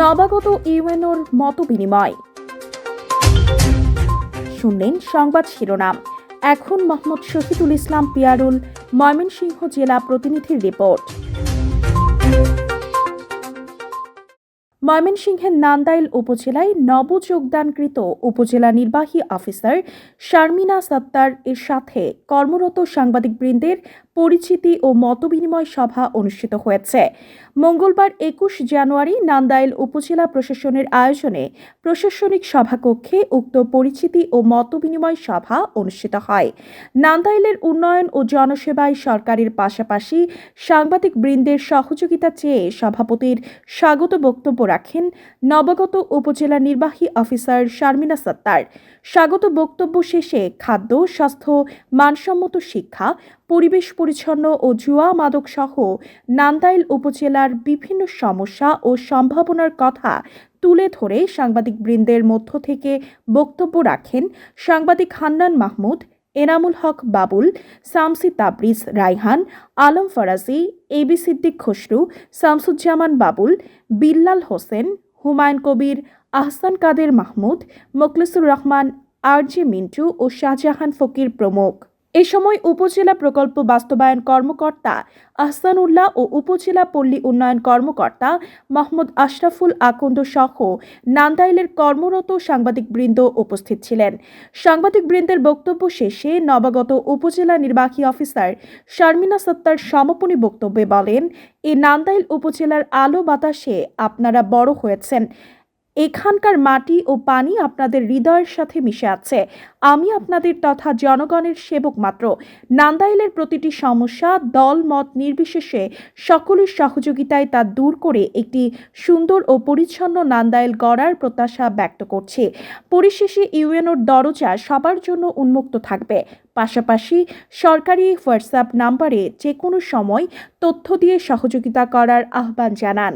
নবাগত ইউএনওর মত বিনিময় শুনলেন সংবাদ শিরোনাম। এখন মোহাম্মদ শহীদুল ইসলাম পিয়ারুল, ময়মনসিংহ জেলা প্রতিনিধির রিপোর্ট। ময়মনসিংহের নান্দাইল উপজেলায় নবযোগদানকৃত উপজেলা নির্বাহী অফিসার শারমিনা সত্তার এর সাথে কর্মরত সাংবাদিকবৃন্দের পরিচিতি ও মতবিনিময় সভা অনুষ্ঠিত হয়েছে। মঙ্গলবার একুশ জানুয়ারি নান্দাইল উপজেলা প্রশাসনের আয়োজনে প্রশাসনিক সভাকক্ষে উক্ত পরিচিতি ও মতবিনিময় সভা অনুষ্ঠিত হয়। নান্দাইলের উন্নয়ন ও জনসেবায় সরকারের পাশাপাশি সাংবাদিক বৃন্দের সহযোগিতা চেয়ে সভাপতির স্বাগত বক্তব্য রাখেন নবাগত উপজেলা নির্বাহী অফিসার শারমিনা সত্তার। স্বাগত বক্তব্য শেষে খাদ্য, স্বাস্থ্য, মানসম্মত শিক্ষা পরিবেশ পরিচ্ছন্ন ও জুয়া মাদক সহ নান্দাইল উপজেলার বিভিন্ন সমস্যা ও সম্ভাবনার কথা তুলে ধরে সাংবাদিকবৃন্দের মধ্য থেকে বক্তব্য রাখেন সাংবাদিক হান্নান মাহমুদ, এনামুল হক বাবুল, সামসি তাবরিজ রাইহান আলম ফরাজি এবি সিদ্দিক খসরু, শামসুজ্জামান বাবুল, বিল্লাল হোসেন, হুমায়ুন কবির, আহসান কাদের মাহমুদ, মোখলিসুর রহমান, আর আরজে মিন্টু ও শাহজাহান ফকির প্রমুখ। এ সময় উপজেলা প্রকল্প বাস্তবায়ন কর্মকর্তা আহসানুল্লাহ ও উপজেলা পল্লী উন্নয়ন কর্মকর্তা মোহাম্মদ আশরাফুল আকন্দ সহ নান্দাইলের কর্মরত সাংবাদিকবৃন্দ উপস্থিত ছিলেন। সাংবাদিকবৃন্দের বক্তব্য শেষে নবাগত উপজেলা নির্বাহী অফিসার শারমিনা সত্তার সমাপনী বক্তব্যে বলেন, এ নান্দাইল উপজেলার আলো বাতাসে আপনারা বড় হয়েছেন। এখানকার মাটি ও পানি আপনাদের হৃদয়ের সাথে মিশে আছে। আমি আপনাদের তথা জনগণের সেবক মাত্র। নান্দাইলের প্রতিটি সমস্যা, দল, মত নির্বিশেষে সকলের সহযোগিতায় তা দূর করে একটি সুন্দর ও পরিচ্ছন্ন নান্দাইল গড়ার প্রত্যাশা ব্যক্ত করছি। পরিশেষে ইউএনওর দরজা সবার জন্য উন্মুক্ত থাকবে। পাশাপাশি সরকারি হোয়াটসঅ্যাপ নাম্বারে যে কোনো সময় তথ্য দিয়ে সহযোগিতা করার আহ্বান জানান।